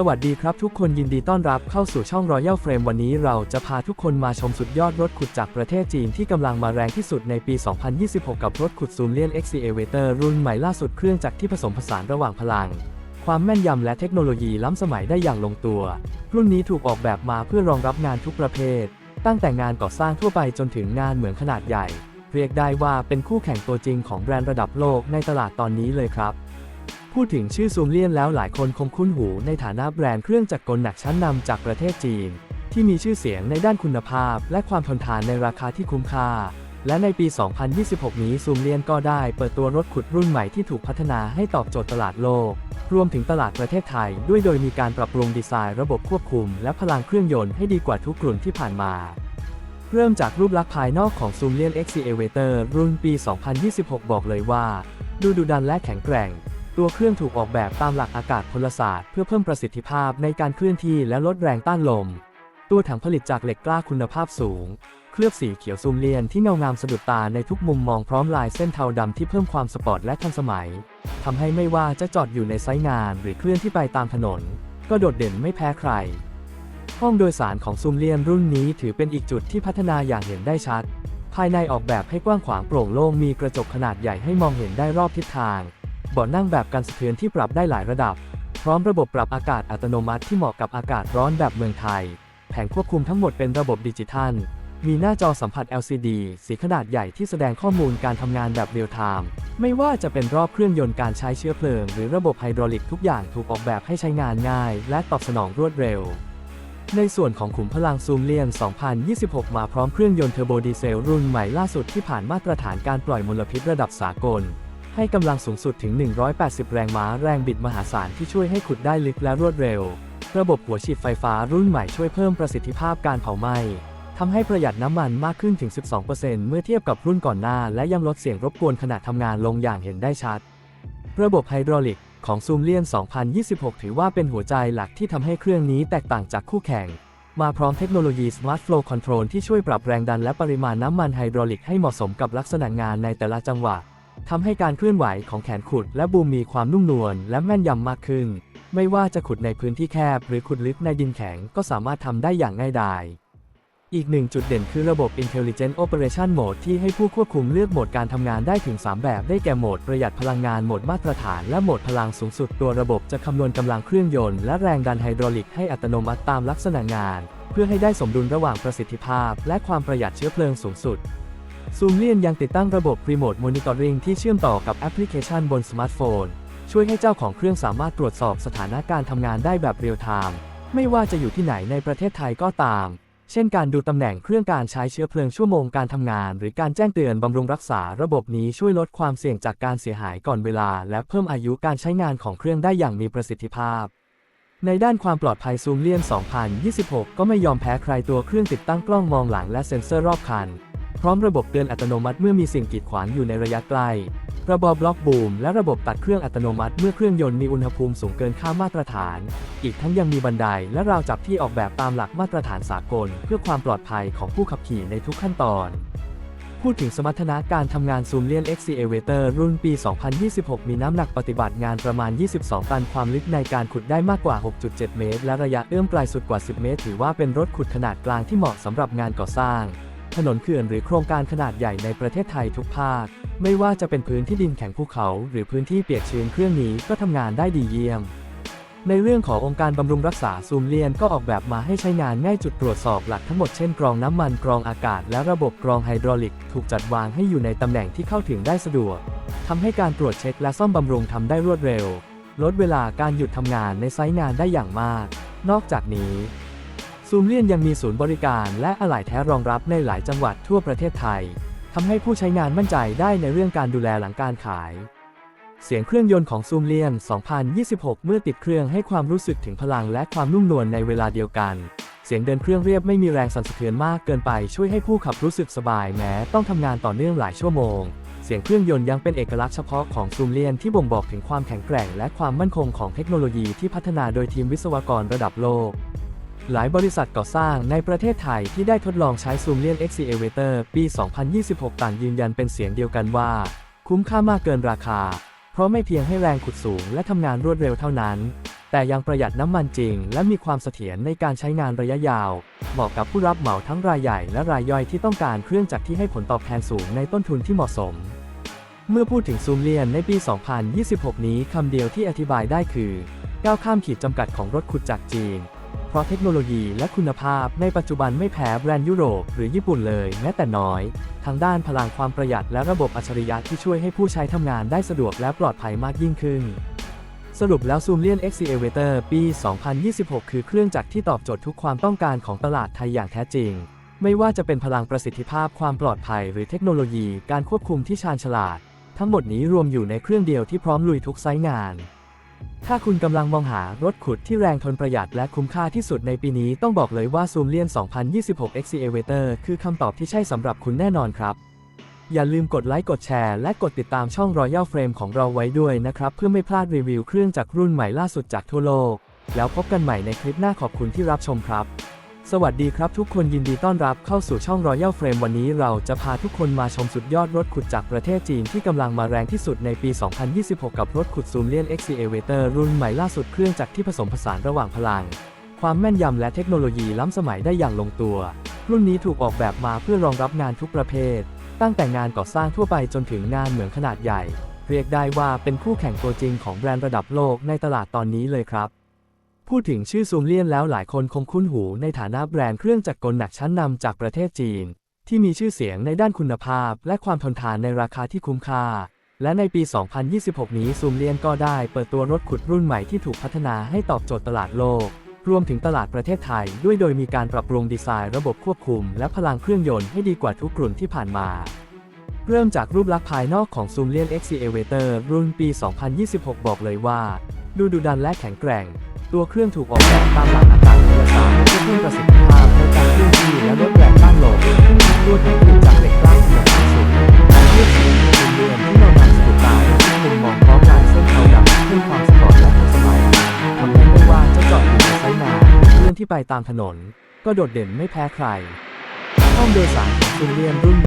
สวัสดีครับทุกคนยินดีต้อนรับเข้าสู่ช่อง Royal Frame วันนี้เราจะพาทุกคนมาชมสุดยอดรถขุดจากประเทศจีนที่กำลังมาแรงที่สุดในปี 2026 กับรถขุดซูมเลียน Excavator รุ่นใหม่ล่าสุดเครื่องจักรที่ผสมผสานระหว่างพลัง ความแม่นยำและเทคโนโลยีล้ำสมัยได้อย่างลงตัว รุ่นนี้ถูกออกแบบมาเพื่อรองรับงานทุกประเภท ตั้งแต่งานก่อสร้างทั่วไปจนถึงงานเหมืองขนาดใหญ่ เรียกได้ว่าเป็นคู่แข่งตัวจริงของแบรนด์ระดับโลกในตลาดตอนนี้เลยครับ พูดถึงชื่อซูมเลียนแล้วหลายคนคงคุ้นหูในฐานะแบรนด์เครื่องจักรกลหนักชั้นนำจากประเทศจีน ที่มีชื่อเสียงในด้านคุณภาพ และความทนทานในราคาที่คุ้มค่า และในปี 2026 นี้ซูมเลียนก็ได้เปิดตัวรถขุดรุ่นใหม่ที่ถูกพัฒนาให้ตอบโจทย์ตลาดโลก รวมถึงตลาดประเทศไทย ด้วยโดยมีการปรับปรุงดีไซน์ระบบควบคุม และพลังเครื่องยนต์ให้ดีกว่าทุกรุ่นที่ผ่านมาเริ่มจากรูปลักษณ์ภายนอกของ Zoom l i a n Excavator รุ่นปี 2026 บอกเลยว่า ดูดุดันและแข็งแกร่ง ตัวเครื่องถูกออกแบบตามหลักอากาศพลศาสตร์เพื่อเพิ่มประสิทธิภาพในการเคลื่อนที่และลดแรงต้านลม ตัวถังผลิตจากเหล็กกล้าคุณภาพสูง เคลือบสีเขียวซูมเลียนที่เงางามสะดุดตาในทุกมุมมองพร้อมลายเส้นเทาดำที่เพิ่มความสปอร์ตและทันสมัยทำให้ไม่ว่าจะจอดอยู่ในไซต์งานหรือเคลื่อนที่ไปตามถนน ก็โดดเด่นไม่แพ้ใคร ห้องโดยสารของซูมเลียนรุ่นนี้ถือเป็นอีกจุดที่พัฒนาอย่างเห็นได้ชัด ภายในออกแบบให้กว้างขวางโปร่งโล่งมีกระจกขนาดใหญ่ให้มองเห็นได้รอบทิศทาง บาะนั่งแบบกันสะเทือนที่ปรับได้หลายระดับ พร้อมระบบปรับอากาศอัตโนมัติที่เหมาะกับอากาศร้อนแบบเมืองไทย แผงควบคุมทั้งหมดเป็นระบบดิจิทัล มีหน้าจอสัมผัส LCD สีขนาดใหญ่ที่แสดงข้อมูลการทำงานแบบเรียลไทม์ ไม่ว่าจะเป็นรอบเครื่องยนต์การใช้เชื้อเพลิง หรือระบบไฮดรอลิกทุกอย่างถูกออกแบบให้ใช้งานง่าย และตอบสนองรวดเร็วในส่วนของขุมพลังซูมเลียน 2026 มาพร้อมเครื่องยนต์เทอร์โบดีเซลรุ่นใหม่ล่าสุดที่ผ่านมาตรฐานการปล่อยมลพิษระดับสากล ให้กำลังสูงสุดถึง 180 แรงม้าแรงบิดมหาศาลที่ช่วยให้ขุดได้ลึกและรวดเร็ว ระบบหัวฉีดไฟฟ้ารุ่นใหม่ช่วยเพิ่มประสิทธิภาพการเผาไหม้ทำให้ประหยัดน้ำมันมากขึ้นถึง 12%เมื่อเทียบกับรุ่นก่อนหน้า และยังลดเสียงรบกวนขณะทำงานลงอย่างเห็นได้ชัด ระบบไฮดรอลิกของซูมเลียน 2026 ถือว่าเป็นหัวใจหลักที่ทำให้เครื่องนี้แตกต่างจากคู่แข่ง มาพร้อมเทคโนโลยี Smart Flow Control ที่ช่วยปรับแรงดันและปริมาณน้ำมันไฮดรอลิกให้เหมาะสมกับลักษณะงานในแต่ละจังหวะ ทำให้การเคลื่อนไหวของแขนขุดและบูมมีความนุ่มนวลและแม่นยำมากขึ้น ไม่ว่าจะขุดในพื้นที่แคบหรือขุดลึกในดินแข็งก็สามารถทำได้อย่างง่ายดาย อีกหนึ่งจุดเด่นคือระบบ Intelligent Operation Mode ที่ให้ผู้ควบคุมเลือกโหมดการทำงานได้ถึง 3 แบบ ได้แก่โหมดประหยัดพลังงาน โหมดมาตรฐาน และโหมดพลังสูงสุด ตัวระบบจะคำนวณกำลังเครื่องยนต์และแรงดันไฮดรอลิกให้อัตโนมัติตามลักษณะงาน เพื่อให้ได้สมดุลระหว่างประสิทธิภาพ และความประหยัดเชื้อเพลิงสูงสุด ซูมเลียนยังติดตั้งระบบ Remote Monitoring ที่เชื่อมต่อกับแอปพลิเคชันบนสมาร์ทโฟน ช่วยให้เจ้าของเครื่องสามารถตรวจสอบสถานะการทำงานได้แบบเรียลไทม์ไม่ว่าจะอยู่ที่ไหนในประเทศไทยก็ตาม เช่นการดูตำแหน่งเครื่องการใช้เชื้อเพลิงชั่วโมงการทำงาน หรือการแจ้งเตือนบำรุงรักษาระบบนี้ช่วยลดความเสี่ยงจากการเสียหายก่อนเวลา และเพิ่มอายุการใช้งานของเครื่องได้อย่างมีประสิทธิภาพในด้านความปลอดภัยซูมเลียน 2026 ก็ไม่ยอมแพ้ใครตัวเครื่องติดตั้งกล้องมองหลังและเซ็นเซอร์รอบคัน พร้อมระบบเตือนอัตโนมัติเมื่อมีสิ่งกีดขวางอยู่ในระยะใกล ระบบบล็อกบูมและระบบตัดเครื่องอัตโนมัติเมื่อเครื่องยนต์มีอุณหภูมิสูงเกินค่ามาตรฐาน อีกทั้งยังมีบันไดและราวจับที่ออกแบบตามหลักมาตรฐานสากล เพื่อความปลอดภัยของผู้ขับขี่ในทุกขั้นตอน พูดถึงสมรรถนะการทำงานซูมเลียน Excavator รุ่นปี 2026 มีน้ำหนักปฏิบัติงานประมาณ 22 ตัน ความลึกในการขุดได้มากกว่า 6.7 เมตร และระยะเอื้อมปลายสุดกว่า 10 เมตร ถือว่าเป็นรถขุดขนาดกลางที่เหมาะสำหรับงานก่อสร้าง ถนนเขื่อนหรือโครงการขนาดใหญ่ในประเทศไทยทุกภาค ไม่ว่าจะเป็นพื้นที่ดินแข็งภูเขา หรือพื้นที่เปียกชื้นเครื่องนี้ก็ทำงานได้ดีเยี่ยม ในเรื่องขององค์การบำรุงรักษาซูมเลียนก็ออกแบบมาให้ใช้งานง่ายจุดตรวจสอบหลักทั้งหมดเช่นกรองน้ำมันกรองอากาศ และระบบกรองไฮดรอลิก ถูกจัดวางให้อยู่ในตำแหน่งที่เข้าถึงได้สะดวกทำให้การตรวจเช็คและซ่อมบำรุงทำได้รวดเร็ว ลดเวลาการหยุดทำงานในไซต์งานได้อย่างมาก นอกจากนี้ ซูมเลียนยังมีศูนย์บริการและอะไหล่แท้รองรับในหลายจังหวัดทั่วประเทศไทยทำให้ผู้ใช้งานมั่นใจได้ในเรื่องการดูแลหลังการขาย เสียงเครื่องยนต์ของซูมเลียน 2026 เมื่อติดเครื่องให้ความรู้สึกถึงพลังและความนุ่มนวลในเวลาเดียวกัน เสียงเดินเครื่องเรียบไม่มีแรงสั่นสะเทือนมากเกินไปช่วยให้ผู้ขับรู้สึกสบายแม้ต้องทำงานต่อเนื่องหลายชั่วโมง เสียงเครื่องยนต์ยังเป็นเอกลักษณ์เฉพาะของซูมเลียนที่บ่งบอกถึงความแข็งแกร่ง และความมั่นคงของเทคโนโลยีที่พัฒนาโดยทีมวิศวกรระดับโลก หลายบริษัทก่อสร้างในประเทศไทยที่ได้ทดลองใช้ซูมเลียน Excavator ปี 2026 ต่างยืนยันเป็นเสียงเดียวกันว่า คุ้มค่ามากเกินราคา เพราะไม่เพียงให้แรงขุดสูงและทำงานรวดเร็วเท่านั้น แต่ยังประหยัดน้ำมันจริง และมีความเสถียรในการใช้งานระยะยาว เหมาะกับผู้รับเหมาทั้งรายใหญ่และรายย่อยที่ต้องการเครื่องจักรที่ให้ผลตอบแทนสูงในต้นทุนที่เหมาะสม เมื่อพูดถึงซูมเลียนในปี 2026 นี้คำเดียวที่อธิบายได้คือก้าวข้ามขีดจำกัดของรถขุดจากจีน เพราะเทคโนโลยีและคุณภาพในปัจจุบันไม่แพ้แบรนด์ยุโรปหรือญี่ปุ่นเลยแม้แต่น้อยทั้งด้านพลังความประหยัดและระบบอัจฉริยะที่ช่วยให้ผู้ใช้ทำงานได้สะดวกและปลอดภัยมากยิ่งขึ้น สรุปแล้ว Zoom l i a n X Elevator ปี 2026 คือเครื่องจักรที่ตอบโจทย์ทุกความต้องการของตลาดไทยอย่างแท้จริง ไม่ว่าจะเป็นพลังประสิทธิภาพความปลอดภัย หรือเทคโนโลยีการควบคุมที่ชาญฉลาด ทั้งหมดนี้รวมอยู่ในเครื่องเดียวที่พร้อมลุยทุกไซต์งาน ถ้าคุณกำลังมองหารถขุดที่แรงทนประหยัดและคุ้มค่าที่สุดในปีนี้ต้องบอกเลยว่า Zoom l i a n 2026 X Elevator คือคำตอบที่ใช่สำหรับคุณแน่นอนครับ อย่าลืมกดไลค์กดแชร์และกดติดตามช่อง Royal Frame ของเราไว้ด้วยนะครับ เพื่อไม่พลาดรีวิวเครื่องจากรุ่นใหม่ล่าสุดจากทั่วโลก แล้วพบกันใหม่ในคลิปหน้าขอบคุณที่รับชมครับ สวัสดีครับทุกคนยินดีต้อนรับเข้าสู่ช่อง Royal Frame วันนี้เราจะพาทุกคนมาชมสุดยอดรถขุดจากประเทศจีนที่กำลังมาแรงที่สุดในปี 2026 กับรถขุด Zoom l i a n X Elevator รุ่นใหม่ล่าสุดเครื่องจักรที่ผสมผสานระหว่างพลัง ความแม่นยำและเทคโนโลยีล้ำสมัยได้อย่างลงตัว รุ่นนี้ถูกออกแบบมาเพื่อรองรับงานทุกประเภท ตั้งแต่งานก่อสร้างทั่วไปจนถึงงานเหมืองขนาดใหญ่ เรียกได้ว่าเป็นคู่แข่งตัวจริงของแบรนด์ระดับโลกในตลาดตอนนี้เลยครับ พูดถึงชื่อซูมเลียนแล้วหลายคนคงคุ้นหูในฐานะแบรนด์เครื่องจักรกลหนักชั้นนำจากประเทศจีน ที่มีชื่อเสียงในด้านคุณภาพ และความทนทานในราคาที่คุ้มค่า และในปี 2026 นี้ซูมเลียนก็ได้เปิดตัวรถขุดรุ่นใหม่ที่ถูกพัฒนาให้ตอบโจทย์ตลาดโลก รวมถึงตลาดประเทศไทย ด้วยโดยมีการปรับปรุงดีไซน์ระบบควบคุม และพลังเครื่องยนต์ให้ดีกว่าทุกรุ่นที่ผ่านมาเริ่มจากรูปลักษณ์ภายนอกของ Zoom l i a n X Elevator รุ่นปี 2026 บอกเลยว่า ดูดุดันและแข็งแกร่ง ตัวเครื่องถูกออกแบบตามหลักอากาศยาศาสตร์เพื่อเพิ่มประสิทธิภาพในการเคลื่อนที่และลดแรงต้านลมตัวถังผลิตจากเหล็กกล้าคุณภาพสูงการเลือกสีเป็นเรือนที่เรานำสกุลตายให้มุมมองพร้อมลายเส้นเทาดำเพิ่มความสปอร์ตและทันสมัยทำให้ไม่ว่าจะจอดอยู่ในไซต์งานเรื่องที่ไปตามถนน ก็โดดเด่นไม่แพ้ใครห้องโดยสารของซูเลียนรุ่น